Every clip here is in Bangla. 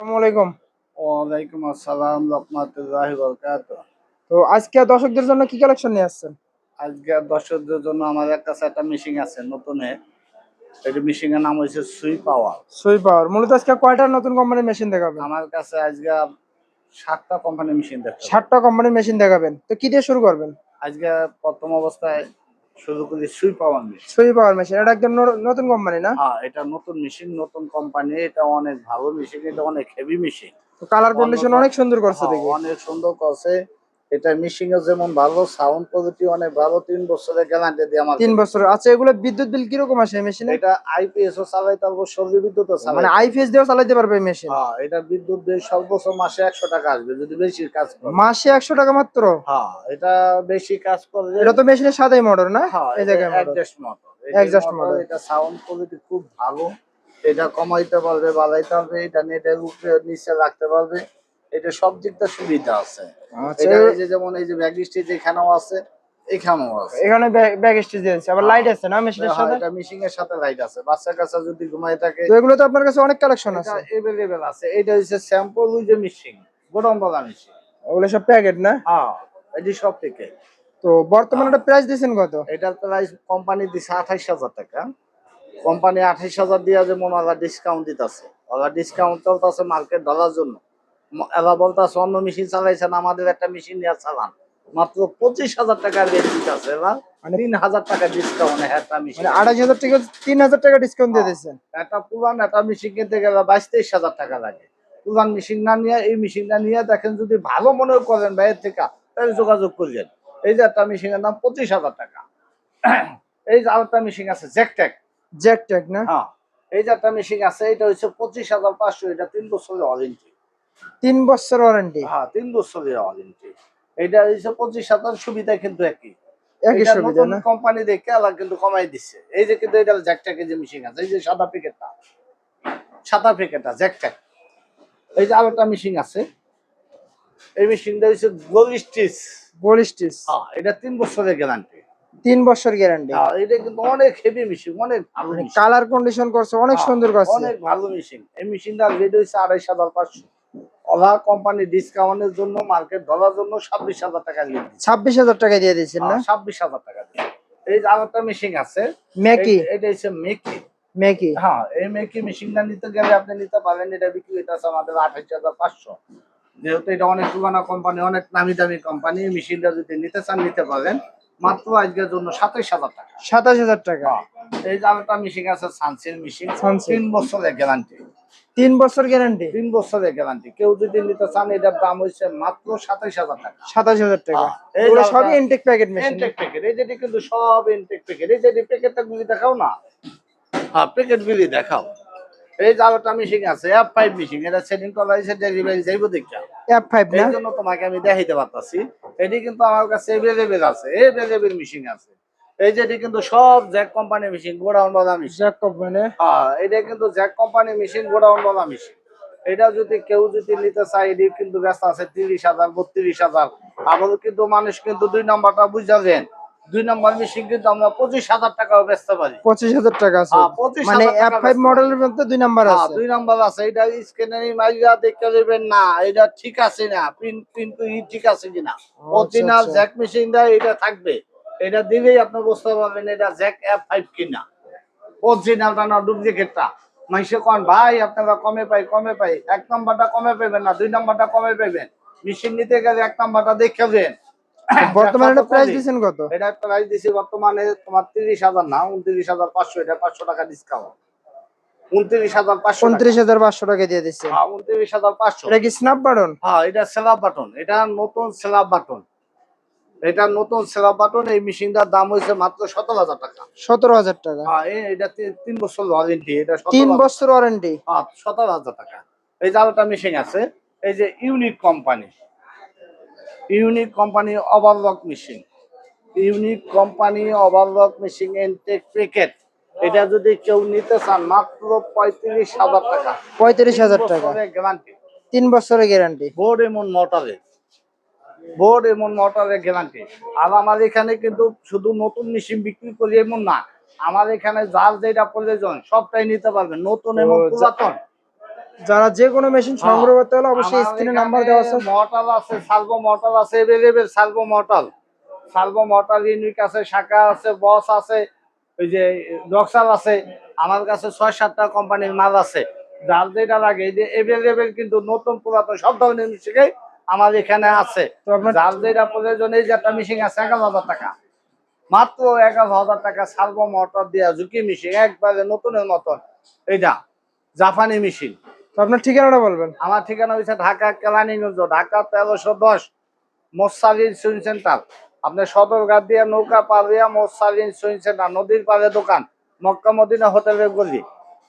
আসসালামু ওয়ালাইকুম আসসালাম রহমতুল্লাহ বরকাত তো আজকে দর্শকদের জন্য কি কালেকশন নিয়ে আসছেন? আজকে দর্শকদের জন্য আমাদের কাছে একটা মেশিন আছে নতুনে এটা নাম হয়েছে সুই পাওয়ার সুই পাওয়ার মূলত আজকে কয়টা নতুন কোম্পানির মেশিন দেখাবেন? আমার কাছে আজকে সাতটা কোম্পানি মেশিন। ষাটটা কোম্পানির মেশিন দেখাবেন। তো কি দিয়ে শুরু করবেন? আজকে প্রথম অবস্থায় শুরু করি সুই পাওয়ার মেশিন সুই পাওয়ার মেশিন এটা একদম নতুন কোম্পানি না? হ্যাঁ এটা নতুন মেশিন নতুন কোম্পানি এটা অনেক ভালো মেশিন এটা অনেক হেভি মেশিন তো কালার কন্ডিশন অনেক সুন্দর করছে দেখি। হ্যাঁ, অনেক সুন্দর করছে। এটা মেশিন এর যেমন ভালো সাউন্ড কোয়ালিটি অনেক ভালো তিন বছরের গ্যারান্টি দিয়ে আমার তিন বছর আচ্ছা এগুলো বিদ্যুৎ বিল কীরকম আসে মেশিনে এটা আইপিএস ও চালাইতে পারব সবজি বিদ্যুৎ চালাই মানে আইপিএস দিয়েও চালাতে পারবে মেশিন হ্যাঁ এটা বিদ্যুৎ বিল সর্বোচ্চ মাসে একশো টাকা আসবে যদি বেশি কাজ করে। মাসে একশো টাকা মাত্র? হ্যাঁ এটা বেশি কাজ করলে এটা তো মেশিনের সাদাই মোটর না? হ্যাঁ এই জায়গায় motor adjust motor Adjust motor। এটা সাউন্ড কোয়ালিটি খুব ভালো। এটা কমাইতে পারবে বাড়াইতে পারবে এটা নেটের উপরে নিচে রাখতে পারবে। এটা সব দিকটা সুবিধা আছে। আচ্ছা। এটা এই যে যেমন এই যে ব্যাগ স্টেজ এখানেও আছে এখানেও আছে। এখানে ব্যাগ স্টেজ আবার লাইট আছে না মেশিনের হ্যাঁ, সাথে? এটা মিশিং এর সাথে লাইট আছে। বাচ্চা কাচ্চা যদি ঘুমায় থাকে তো এগুলো তো আপনার কাছে অনেক কালেকশন আছে। আছে। এটা হচ্ছে স্যাম্পল ওই যে মিশিং গোডাউন বলা মিশিং ওগুলো সব প্যাকেট না? হ্যাঁ এটি সব তো বর্তমানে এটা প্রাইস দিয়েছেন কত? এটার প্রাইস কোম্পানি দিছে আঠাইশ হাজার টাকা। কোম্পানি আঠাইশ হাজার দিয়ে যেমন ওরা ডিসকাউন্ট দিতেছে। ওরা ডিসকাউন্ট চলতেছে মার্কেট ধরার জন্য। এরা বলতেছে অন্য মেশিন চালাইছেন আমাদের একটা মেশিন নিয়ে চালান। মাত্র পঁচিশ হাজার টাকা রেট দিতেছে এবার মানে- তিন হাজার টাকা ডিসকাউন্ট একটা মেশিন আড়াই হাজার টাকা তিন হাজার টাকা ডিসকাউন্ট দিয়ে দিয়েছেন। একটা পুরান একটা মেশিন কিনতে গেলে বাইশ তেইশ হাজার টাকা লাগে। পুরান মেশিন না নিয়ে এই মেশিনটা নিয়ে দেখেন যদি ভালো মনে করেন বাইরের থেকে তাহলে যোগাযোগ করলেন। এই যে একটা মেশিনের দাম পঁচিশ হাজার টাকা। এই যে আরেকটা মেশিন আছে জ্যাকট্যাক না? হ্যাঁ। এই যে একটা মেশিন আছে এটা হচ্ছে পঁচিশ হাজার পাঁচশো এটা তিন বছরের ওয়ারেন্টি তিন বছর ওয়ারেন্টি হ্যাঁ তিন বছরের ওয়ারেন্টি এটা হচ্ছে পঁচিশ হাজার সুবিধা কিন্তু একই। একই সুবিধা না? কোম্পানি দেখে আলাদা কিন্তু কমাই দিচ্ছে এই যে কিন্তু এটা জ্যাকট্যাকের যে আছে এই যে সাদা প্যাকেটটা সাদা প্যাকেটটা এই যে আরেকটা মেশিন আছে। এই মেশিনটা হচ্ছে গোল স্টিচ গোল স্টিচ হ্যাঁ এটা তিন বছরের গ্যারান্টি তিন বছর গ্যারান্টি হ্যাঁ এটা কিন্তু অনেক হেভি মেশিন অনেক ভালো কালার কন্ডিশন করছে অনেক হ্যাঁ, সুন্দর করছে। অনেক ভালো মেশিন এই মেশিনটার রেট হচ্ছে আড়াইশ হাজার পাঁচশো। ওলা কোম্পানি ডিসকাউন্টের জন্য মার্কেট ধরার জন্য ছাব্বিশ হাজার টাকা দিয়ে ছাব্বিশ হাজার টাকা দিয়ে দিয়েছেন না? ছাব্বিশ হাজার টাকা দিয়ে। এই যে আরেকটা মেশিন আছে মেকি এটা হচ্ছে মেকি মেকি হ্যাঁ এই মেকি মেশিনটা নিতে গেলে আপনি নিতে পারেন এটা বিক্রি হইতেছে আমাদের আঠাশ হাজার পাঁচশো। যেহেতু এটা অনেক পুরানো কোম্পানি অনেক নামি দামি কোম্পানি মেশিনটা যদি নিতে চান নিতে পারেন মাত্র আজকের জন্য সাতাইশ হাজার টাকা। সাতাশ হাজার টাকা। হ্যাঁ, এই যে আরেকটা মেশিন আছে সানসিল মেশিন। তিন বছরের গ্যারান্টি তিন বছর গ্যারান্টি? তিন বছরের গ্যারান্টি। কেউ যদি নিতে চান এটার দাম হচ্ছে মাত্র সাতাইশ হাজার টাকা। সাতাশ হাজার টাকা। হ্যাঁ, এগুলো সবই intake packet machine intake packet এই যেটি কিন্তু সব ইনটেক প্যাকেট এই যেটি প্যাকেটটা গুলি দেখাও না হ্যাঁ প্যাকেট গুলি দেখাও এই আরেকটা মেশিন আছে এফ ফাইভ মেশিন এটা সেটিং করা হয়েছে ডেলিভারি যাইব দেখা। এফ ফাইভ এই জন্য তোমাকে আমি দেখাইতে পারতাছি। এটি কিন্তু আমার কাছে এভেলেবেল আছে এভেলেবেল মেশিন আছে। এই যেটি কিন্তু সব Jack company machine godown machine. Jack company. হ্যাঁ এটা কিন্তু জ্যাক কোম্পানি মেশিন গোডাউন বলা মেশিন। এটা যদি কেউ যদি নিতে চায় এটি কিন্তু ব্যস্ত আছে তিরিশ হাজার বত্রিশ হাজার। আবার কিন্তু মানুষ কিন্তু দুই নাম্বারটা বুঝাবেন দুই নাম্বার মেশিন কিন্তু আমরা পঁচিশ হাজার টাকাও বেচতে পারি। পঁচিশ হাজার টাকা আছে। হ্যাঁ, মানে এফ ফাইভ মডেলের মধ্যে দুই নাম্বার হ্যাঁ, আছে। দুই নাম্বার আছে। এটা স্ক্যানারি মাইরা দেখতে দেবেন না এটা ঠিক আছে না প্রিন্ট কিন্তু ঠিক আছে কিনা। অরিজিনাল আচ্ছা। জ্যাক মেশিনটা এটা থাকবে। এটা দিলেই আপনি বুঝতে পারবেন এটা জ্যাক এফ ফাইভ কিনা। অরিজিনালটা না ডুপ্লিকেটটা মানুষে কন ভাই আপনারা কমে পাই কমে পাই। এক নাম্বারটা কমে পাবেন না দুই নাম্বারটা কমে পাবেন মেশিন নিতে গেলে এক নাম্বারটা দেখবেন বর্তমানে এটা প্রাইস দিচ্ছেন কত? এটা প্রাইস দিছি বর্তমানে তোমার তিরিশ হাজার না উনত্রিশ হাজার পাঁচশো এটা পাঁচশো টাকা ডিসকাউন্ট উনত্রিশ হাজার পাঁচশো উনত্রিশ হাজার পাঁচশো টাকা দিয়ে হাজার পাঁচশো। এটা কি স্ন্যাপ বাটন হ্যাঁ এটা বাটন নতুন স্ল্যাব বাটন এটা নতুন স্ল্যাব বাটন এই মেশিনটার দাম হয়েছে মাত্র সতেরো হাজার টাকা। সতেরো হাজার টাকা। হ্যাঁ এটা তিন বছর ওয়ারেন্টি এটা তিন বছর ওয়ারেন্টি সতেরো হাজার টাকা। এই যে আরেকটা মেশিন আছে এই যে unique company unique company overlock machine unique company overlock machine intake packet এটা যদি কেউ নিতে চান মাত্র পঁয়ত্রিশ হাজার টাকা। পঁয়ত্রিশ হাজার টাকা। গ্যারান্টি তিন বছরের গ্যারান্টি বোর্ড এমন মোটরে বোর্ড এমন মোটরের গ্যারান্টি আর আমার এখানে কিন্তু শুধু নতুন মেশিন বিক্রি করি এমন না। আমার এখানে যার যেটা প্রয়োজন সবটাই নিতে পারবেন নতুন এবং পুরাতন। যারা যে কোনো মেশিন সংগ্রহ করতে হলে অবশ্যই স্ক্রিনে নাম্বার দেওয়া আছে। মটর আছে সালভো মটর আছে available Salvo motor Salvo motor unique আছে শাখা আছে বস আছে ওই যে ডক্সাল আছে। আমার কাছে ছয় সাতটা কোম্পানির মাল আছে। যার যেটা লাগে এই যে এভেলেবেল কিন্তু নতুন পুরাতন সব ধরনের মিশিকে আমার এখানে আছে। যার যেটা প্রয়োজন এই যে একটা মেশিন আছে এগারো হাজার টাকা। মাত্র এগারো হাজার টাকা সালভো মোটর দেওয়া ঝুঁকি মেশিন একবারে নতুনের মতন। এইটা জাপানি মেশিন তো আপনার ঠিকানাটা বলবেন। আমার ঠিকানা হচ্ছে ঢাকা কেলানিগঞ্জ ঢাকা তেরোশো দশ মোসালিন সুইন সেন্টার আপনার সদরঘাট দিয়ে নৌকা পার দিয়া মোসালিন সুইন সেন্টার নদীর পাড়ে দোকান মক্কা মদিনা হোটেলের গলি।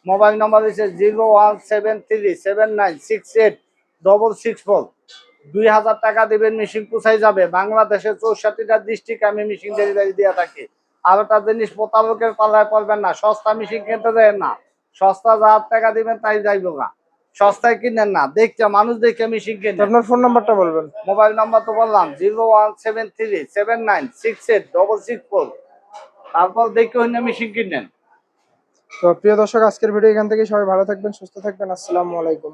মোবাইল নম্বর হচ্ছে zero one seven three seven nine six eight double six four দুই হাজার টাকা দেবেন মেশিন পুষাই যাবে। বাংলাদেশের চৌষট্টিটা ডিস্ট্রিক্ট আমি মেশিন ডেলিভারি দিয়ে থাকি। আর একটা জিনিস প্রতারকের পাল্লায় পড়বেন না। সস্তা মেশিন কিনতে দেয় না। সস্তা যা টাকা দিবেন তাই যাইব না সস্তায় কিনেন না। দেখতে মানুষ দেখে মেশিন কিনে। আপনার ফোন নাম্বারটা বলবেন। মোবাইল নাম্বার তো বললাম zero one seven three seven nine six eight double six four. তারপর দেখে অন্য মেশিন কিনেন। তো প্রিয় দর্শক আজকের ভিডিও এখান থেকে সবাই ভালো থাকবেন সুস্থ থাকবেন। আসসালামু আলাইকুম।